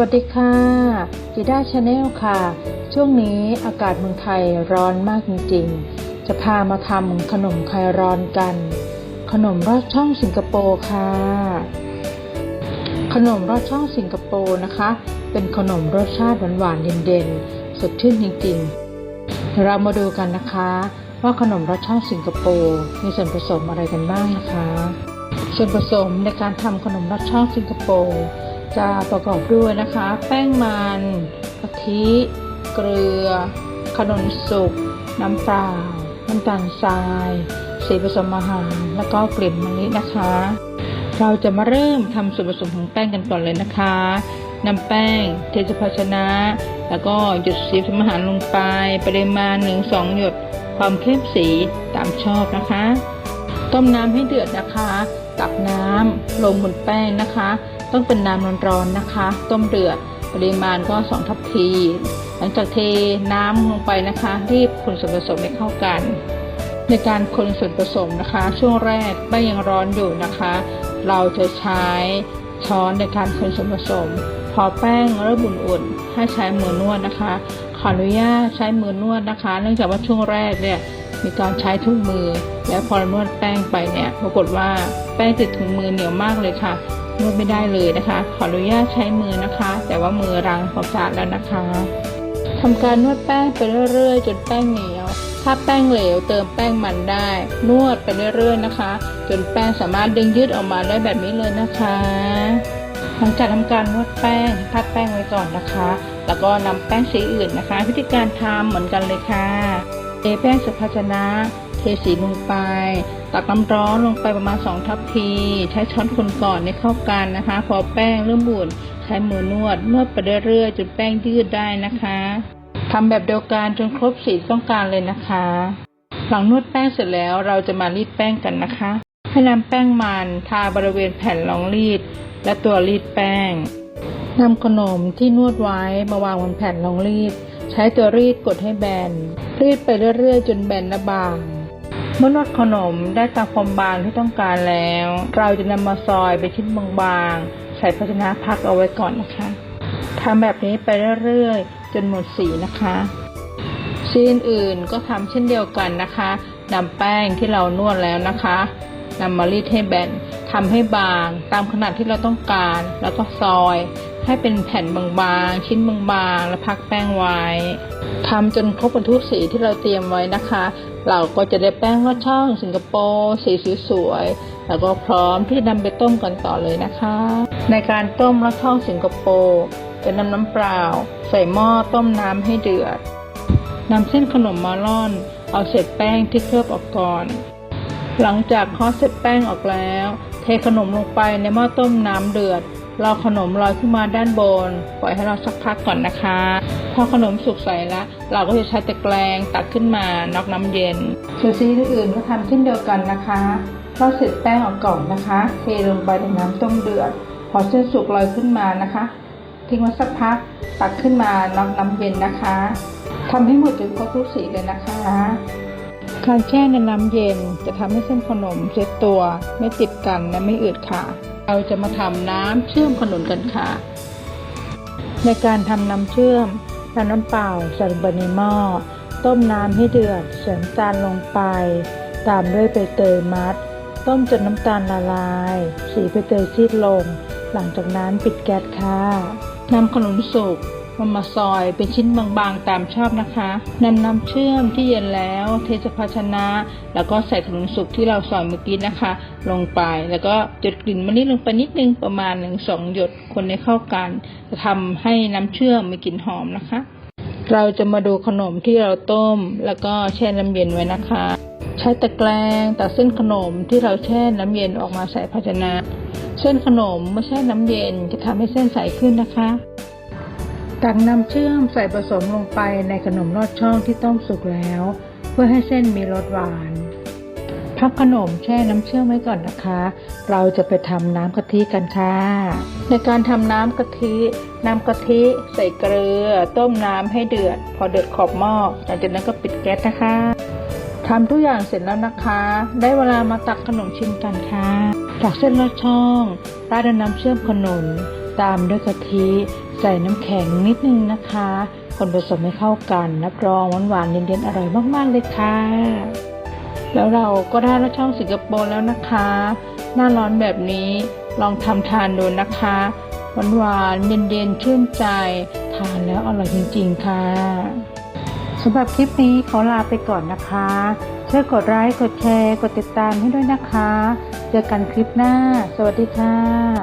วัสดีค่ะจิด้าชาแนลค่ะ ช่วงนี้อากาศเมืองไทยร้อนมากจริงๆ จะพามาทำขนมคลายร้อนกัน ขนมรอดช่องสิงคโปร์ค่ะ ขนมรอดช่องสิงคโปร์นะคะ เป็นขนมรสชาติหวานๆเด่นๆ สดชื่นจริงๆเดี๋ยวเรามาดูกันนะคะ ว่าขนมรสช่องสิงคโปร์มีส่วนผสมอะไรกันบ้างนะคะ ส่วนผสมในการทำขนมรสช่องสิงคโปร์ จะประกอบด้วยนะคะ แป้งมันกะทิ เกลือ ขนมสุก น้ำเปล่า น้ำตาลทราย สีผสมอาหาร แล้วก็กลิ่นมะลินะคะ เราจะมาเริ่มทำส่วนผสมของแป้งกันก่อนเลยนะคะนำแป้งเทใส่ภาชนะ แล้วก็หยดสีผสมอาหารลงไปปริมาณ1-2หยดความเข้มสีตามชอบนะคะ ต้มน้ำให้เดือดนะคะ ตักน้ำลงบนแป้งนะคะ ต้องเป็นน้ำร้อนๆนะคะ ต้มเดือดปริมาณก็2ทัพพี หลังจากเทน้ำลงไปนะคะ รีบคนส่วนผสมให้เข้ากัน ในการคนส่วนผสมนะคะ ช่วงแรกแป้งยังร้อนอยู่นะคะ เราจะใช้ช้อนในการคนส่วนผสม พอแป้งเริ่มอุ่นๆให้ใช้มือนวดนะคะ ขออนุญาตใช้มือนวดนะคะ เนื่องจากว่าช่วงแรกเนี่ยมีการใช้ถุงมือ แล้วพอนวดแป้งไปเนี่ยปรากฏว่าแป้งติดถุงมือเหนียวมากเลยค่ะ นวดไม่ได้เลยนะคะ ขออนุญาตใช้มือนะคะ แต่ว่ามือรังความสะอาดแล้วนะคะทำการนวดแป้งไปเรื่อยๆ จนแป้งเหนียว ถ้าแป้งเหลวเติมแป้งมันได้ นวดไปเรื่อยๆนะคะ จนแป้งสามารถดึงยืดออกมาได้แบบนี้เลยนะคะหลังจากทำการนวดแป้งพักแป้งไว้ก่อนนะคะ แล้วก็นำแป้งสีอื่นนะคะ วิธีการทำเหมือนกันเลยค่ะเทแป้งส่ภาชนะ สีลงไป ตักน้ำร้อนลงไปประมาณ 2 ทัพพี ใช้ช้อนคนก่อนให้เข้ากันนะคะ พอแป้งเริ่มบุ่นใช้มือนวดนวดไปเรื่อยๆจนแป้งยืดได้นะคะทำแบบเดียวกันจนครบสีต้องการเลยนะคะ หลังนวดแป้งเสร็จแล้วเราจะมารีดแป้งกันนะคะ ให้นำแป้งมันทาบริเวณแผ่นรองรีด และตัวรีดแป้งนำขนมที่นวดไว้มาวางบนแผ่นรองรีด ใช้ตัวรีดกดให้แบน รีดไปเรื่อยๆ จนแบนและบาง เมื่อนวดขนมได้ตามความบางที่ต้องการแล้ว เราจะนำมาซอยเป็นชิ้นบางๆ ใส่ภาชนะพักเอาไว้ก่อนนะคะทำแบบนี้ไปเรื่อยๆ จนหมดสีนะคะสีอื่นก็ทำเช่นเดียวกันนะคะนำแป้งที่เรานวดแล้วนะคะนำมารีดให้แบนทำให้บางตามขนาดที่เราต้องการ แล้วก็ซอย ให้เป็นแผ่นบางๆ ชิ้นบางๆ แล้วพักแป้งไว้ทำจนครบบรรทุกสีที่เราเตรียมไว้นะคะ เราก็จะได้แป้งลอดช่องสิงคโปร์สีสวยๆแล้วก็พร้อมที่จะนำไปต้มกันต่อเลยนะคะ ในการต้มลอดช่องสิงคโปร์จะนำน้ำเปล่า ใส่หม้อต้มน้ำให้เดือดนำเส้นขนมมาล่อน เอาเศษแป้งที่เคลือบออกก่อน หลังจากเคาะเสร็จแป้งออกแล้ว เทขนมลงไปในหม้อต้มน้ำเดือด รอขนมลอยขึ้นมาด้านบน ปล่อยให้เราสักพักก่อนนะคะ พอขนมสุกใสแล้ว เราก็จะใช้ตะแกรงตักขึ้นมานอกน้ำเย็นส่วนสีอื่นๆก็ทำเช่นเดียวกันนะคะเราเสร็จแป้งออกก่อนนะคะ เทลงไปในน้ำต้มเดือด พอเส้นสุกลอยขึ้นมานะคะ ทิ้งไว้สักพัก ตักขึ้นมานอกน้ำเย็นนะคะทำให้หมดจนครบทุกสีเลยนะคะการแช่ในน้ำเย็นจะทำให้เส้นขนมเซ็ตตัวไม่ติดกันและไม่อืดค่ะ เราจะมาทำน้ำเชื่อมขนุนกันค่ะ ในการทำน้ำเชื่อมนำน้ำเปล่าใส่ลงไปในหม้อ ต้มน้ำให้เดือดใส่น้ำตาลลงไป ตามด้วยใบเตยมัด ต้มจนน้ำตาลละลาย สีใบเตยซีดลง หลังจากนั้นปิดแก๊สค่ะนำขนมสุก มามาซอยเป็นชิ้นบางๆตามชอบนะคะนำน้ำเชื่อมที่เย็นแล้วเทใส่ภาชนะ แล้วก็ใส่ขนมสุกที่เราซอยเมื่อกี้นะคะ ลงไปแล้วก็จดกลิ่นมะลิลงไปนิดนึงประมาณหนึ่งสองหยดคนให้เข้ากัน จะทำให้น้ำเชื่อมมีกลิ่นหอมนะคะ เราจะมาดูขนมที่เราต้ม แล้วก็แช่น้ำเย็นไว้นะคะ ใช้ตะแกรงตักเส้นขนมที่เราแช่น้ำเย็นออกมาใส่ภาชนะ เส้นขนมเมื่อแช่น้ำเย็นจะทำให้เส้นใสขึ้นนะคะ ตักน้ำเชื่อมใส่ผสมลงไปในขนมลอดช่องที่ต้มสุกแล้ว เพื่อให้เส้นมีรสหวาน พักขนมแช่น้ำเชื่อมไว้ก่อนนะคะ เราจะไปทำน้ำกะทิกันค่ะ ในการทำน้ำกะทิน้ำกะทิใส่เกลือ ต้มน้ำให้เดือด พอเดือดขอบหม้อหลังจากนั้นก็ปิดแก๊สนะคะทำทุกอย่างเสร็จแล้วนะคะ ได้เวลามาตักขนมชิมกันค่ะตักเส้นลอดช่องราดน้ำเชื่อมขนมตามด้วยกะทิ ใส่น้ำแข็งนิดนึงนะคะ คนผสมให้เข้ากันรับรองหวานๆเย็นๆอร่อยมากๆเลยค่ะ แล้วเราก็ได้รสช่องสิงคโปร์แล้วนะคะ หน้าร้อนแบบนี้ลองทำทานดูนะคะหวานๆเย็นๆชื่นใจ ทานแล้วอร่อยจริง ๆ ค่ะสำหรับคลิปนี้ขอลาไปก่อนนะคะช่วยกดไลค์กดแชร์ กดติดตามให้ด้วยนะคะ เจอกันคลิปหน้า สวัสดีค่ะ